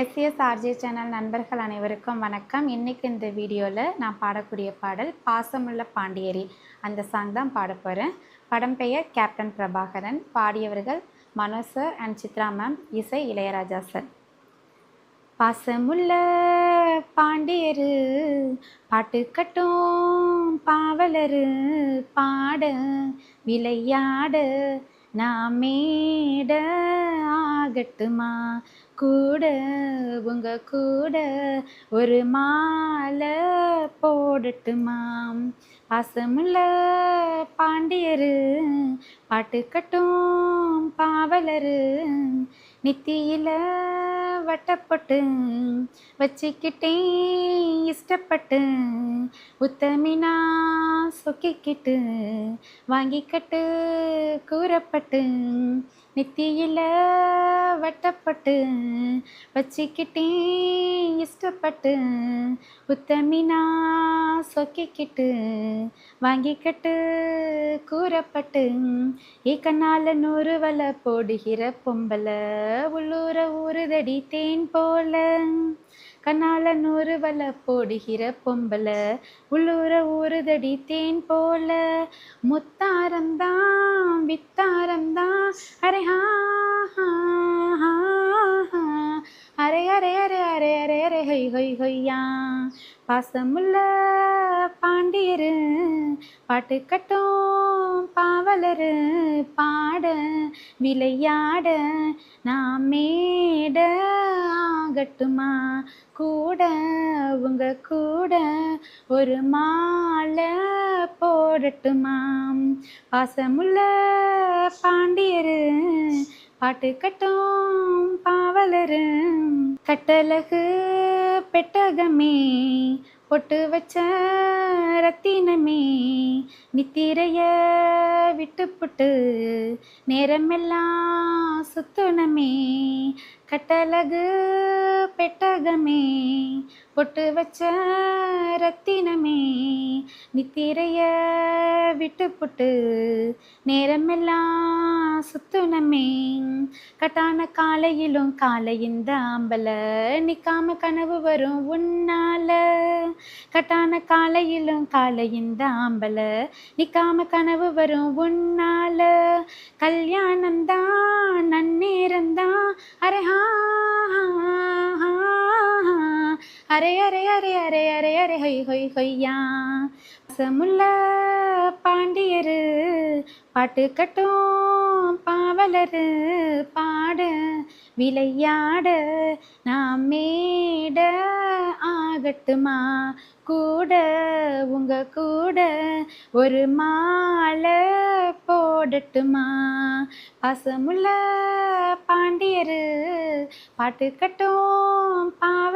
SS channel நண்பர்கள் அனைவருக்கும் வணக்கம். இன்னைக்கு இந்த வீடியோவில் நான் பாடக்கூடிய பாடல் பாசமுள்ள பாண்டியரி. அந்த சாங் தான் பாட போகிறேன் படம் பெயர் captain Prabhakaran. பாடியவர்கள் Mano sir and Chitra ma'am இசை இளையராஜா சார் பாசமுள்ள பாண்டியரு பாட்டு கட்டும் பாவலரு பாட விளையாட நாமேட மேட கூட உங்க கூட ஒரு மாலை போடட்டுமா? பாசமுள்ள பாண்டியரு பாட்டு கட்டும் பாவலரு நித்தியில வட்டப்பட்டு வச்சுக்கிட்டேன் இஷ்டப்பட்டு உத்தமினா சொக்கிக்கிட்டு வாங்கிக்கட்டு கூறப்பட்டு நெத்தியில் வட்டப்பட்டு வச்சுக்கிட்டேன் இஷ்டப்பட்டு உத்தமினா சொக்கிக்கிட்டு வாங்கிக்கட்டு கூறப்பட்டு ஏக்கனால நூறு வலை போடுகிற பொம்பளை உள்ளூர ஊறுதடி தேன் போல. கண்ணால நூறு வலை போடுகிற பொம்பளை உள்ளூர ஊறுதடி தேன் போல. முத்தாரம்தான் வித்தாரம்தான் அரே ஹா ஹா. அரே அரே அரே அரே அரே அரே ஹொய் ஹொய் ஹொய்யா. பாசமுள்ள பாண்டியரு பாட்டு கட்டும். பாவலர் பாட விளையாட நாம் மேட ஆகட்டுமா? கூட உங்க கூட ஒரு மாலை போடட்டுமாம் பாசமுள்ள பாண்டியரு பாட்டு கட்டும் பாவலரு கட்டழகு பெட்டகமே பொட்டு வச்ச ரத்தினமே நித்திரைய விட்டுப்புட்டு நேரமெல்லாம் சுத்துணமே கட்டழகு பெட்டகமே பொட்டு வச்ச ரத்தினமே நித்திரைய விட்டு புட்டு நேரமெல்லாம் சுத்துனமே கட்டான காலையிலும் காலையின் ஆம்பல நிக்காம கனவு வரும் உன்னால. கட்டான காலையிலும் காலையின் ஆம்பல நிக்காம கனவு வரும் உன்னால. கல்யாணம்தான் நன்னே ஹொய் ஹொய் ஹொய்யா. சமுள்ள பாண்டியரு பாட்டு கட்டும் பாவலரு பாட விளையாட நாம் மேட ஆகட்டுமா? கூட உங்க கூட ஒரு மாலை போடட்டுமா? பாசமுள்ள பாண்டியரு பாட்டு கட்டும் பாவ